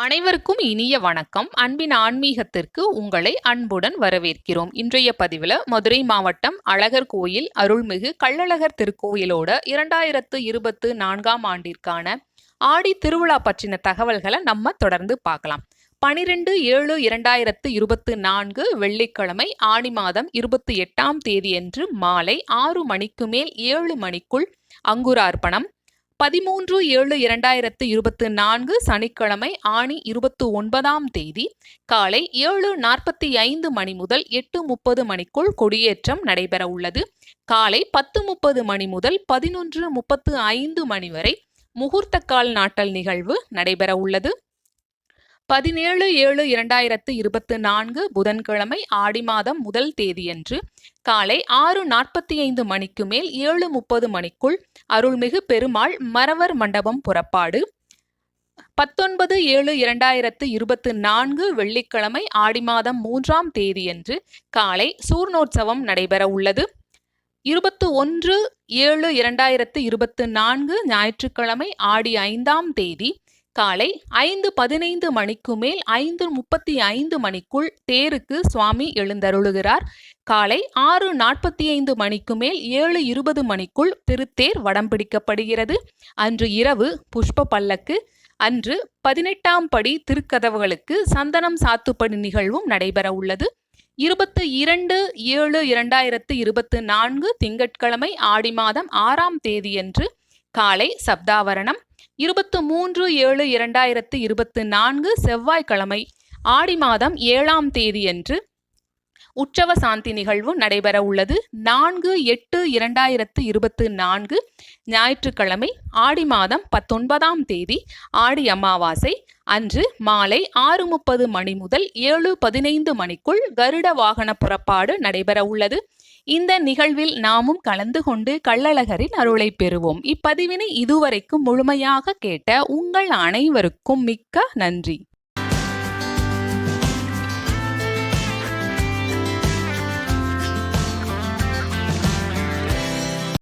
அனைவருக்கும் இனிய வணக்கம். அன்பின் ஆன்மீகத்திற்கு உங்களை அன்புடன் வரவேற்கிறோம். இன்றைய பதிவில் மதுரை மாவட்டம் அழகர் கோயில் அருள்மிகு கள்ளழகர் திருக்கோயிலோட இரண்டாயிரத்து இருபத்து நான்காம் ஆண்டிற்கான ஆடி திருவிழா பற்றின தகவல்களை நம்ம தொடர்ந்து பார்க்கலாம். பனிரெண்டு ஏழு இரண்டாயிரத்து இருபத்து நான்கு வெள்ளிக்கிழமை ஆடி மாதம் இருபத்தி எட்டாம் தேதியன்று மாலை ஆறு மணிக்கு மேல் ஏழு மணிக்குள் அங்குரார்ப்பணம். பதிமூன்று ஏழு இரண்டாயிரத்து இருபத்து நான்கு சனிக்கிழமை ஆணி இருபத்து ஒன்பதாம் தேதி காலை ஏழு நாற்பத்தி ஐந்து மணி முதல் எட்டு முப்பது மணிக்குள் கொடியேற்றம் நடைபெற உள்ளது. காலை பத்து முப்பது மணி முதல் பதினொன்று முப்பத்து ஐந்து மணி வரை முகூர்த்த கால் நாட்டல் நிகழ்வு நடைபெற உள்ளது. பதினேழு ஏழு இரண்டாயிரத்து இருபத்து நான்கு புதன்கிழமை ஆடி மாதம் முதல் தேதியன்று காலை ஆறு நாற்பத்தி ஐந்து மணிக்கு மேல் ஏழு முப்பது மணிக்குள் அருள்மிகு பெருமாள் மரவர் மண்டபம் புறப்பாடு. பத்தொன்பது ஏழு இரண்டாயிரத்து இருபத்து நான்கு வெள்ளிக்கிழமை ஆடி மாதம் மூன்றாம் தேதியன்று காலை சூர்ணோற்சவம் நடைபெற உள்ளது. இருபத்து ஒன்று ஏழு இரண்டாயிரத்து இருபத்து நான்கு ஞாயிற்றுக்கிழமை ஆடி ஐந்தாம் தேதி காலை ஐந்து பதினைந்து மணிக்கு மேல் ஐந்து முப்பத்தி ஐந்து மணிக்குள் தேருக்கு சுவாமி எழுந்தருளுகிறார். காலை ஆறு நாற்பத்தி ஐந்து மணிக்கு மேல் ஏழு இருபது மணிக்குள் திருத்தேர் வடம் பிடிக்கப்படுகிறது. அன்று இரவு புஷ்ப பல்லக்கு அன்று பதினெட்டாம் படி திருக்கதவுகளுக்கு சந்தனம் சாத்துப்படி நிகழ்வும் நடைபெற உள்ளது. இருபத்து இரண்டு ஏழு இரண்டாயிரத்து இருபத்து நான்கு திங்கட்கிழமை ஆடி மாதம் ஆறாம் தேதியன்று காலை சப்தாவரணம் இருபத்து மூன்று ஏழு இரண்டாயிரத்து இருபத்து நான்கு செவ்வாய்க்கிழமை ஆடி மாதம் ஏழாம் தேதியன்று உற்சவ சாந்தி நிகழ்வு நடைபெற உள்ளது. நான்கு எட்டு இரண்டாயிரத்து இருபத்து நான்கு ஞாயிற்றுக்கிழமை ஆடி மாதம் பத்தொன்பதாம் தேதி ஆடி அமாவாசை. அன்று மாலை ஆறு முப்பது மணி முதல் ஏழு பதினைந்து மணிக்குள் கருட வாகன புறப்பாடு நடைபெற உள்ளது. இந்த நிகழ்வில் நாமும் கலந்து கொண்டு கள்ளழகரின் அருளை பெறுவோம். இப்பதிவினை இதுவரைக்கும் முழுமையாக கேட்ட உங்கள் அனைவருக்கும் மிக்க நன்றி.